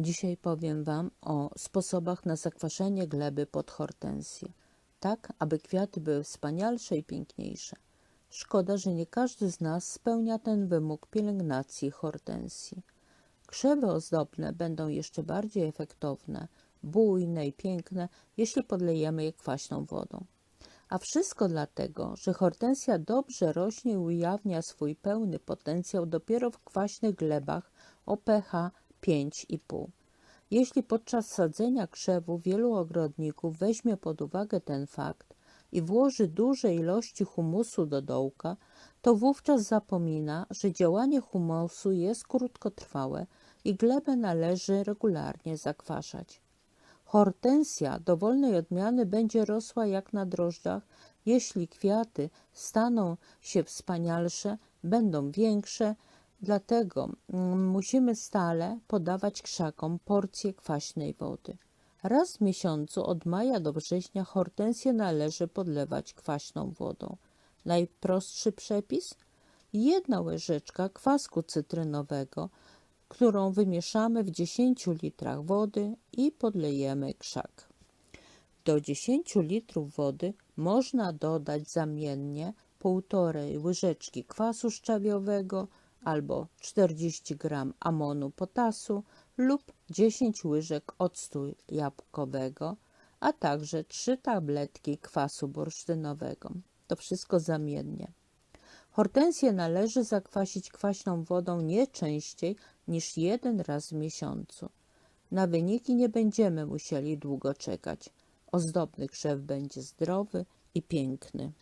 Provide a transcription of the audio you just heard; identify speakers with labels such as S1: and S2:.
S1: Dzisiaj powiem Wam o sposobach na zakwaszenie gleby pod hortensję, tak aby kwiaty były wspanialsze i piękniejsze. Szkoda, że nie każdy z nas spełnia ten wymóg pielęgnacji hortensji. Krzewy ozdobne będą jeszcze bardziej efektowne, bujne i piękne, jeśli podlejemy je kwaśną wodą. A wszystko dlatego, że hortensja dobrze rośnie i ujawnia swój pełny potencjał dopiero w kwaśnych glebach o pH 5,5. Jeśli podczas sadzenia krzewu wielu ogrodników weźmie pod uwagę ten fakt i włoży duże ilości humusu do dołka, to wówczas zapomina, że działanie humusu jest krótkotrwałe i glebę należy regularnie zakwaszać. Hortensja dowolnej odmiany będzie rosła jak na drożdżach, jeśli kwiaty staną się wspanialsze, będą większe, dlatego mm, musimy stale podawać krzakom porcje kwaśnej wody. Raz w miesiącu od maja do września hortensję należy podlewać kwaśną wodą. Najprostszy przepis? Jedna łyżeczka kwasku cytrynowego, którą wymieszamy w 10 litrach wody i podlejemy krzak. Do 10 litrów wody można dodać zamiennie półtorej łyżeczki kwasu szczawiowego albo 40 gram amonu potasu lub 10 łyżek octu jabłkowego, a także 3 tabletki kwasu bursztynowego. To wszystko zamiennie. Hortensję należy zakwasić kwaśną wodą nie częściej niż jeden raz w miesiącu. Na wyniki nie będziemy musieli długo czekać. Ozdobny krzew będzie zdrowy i piękny.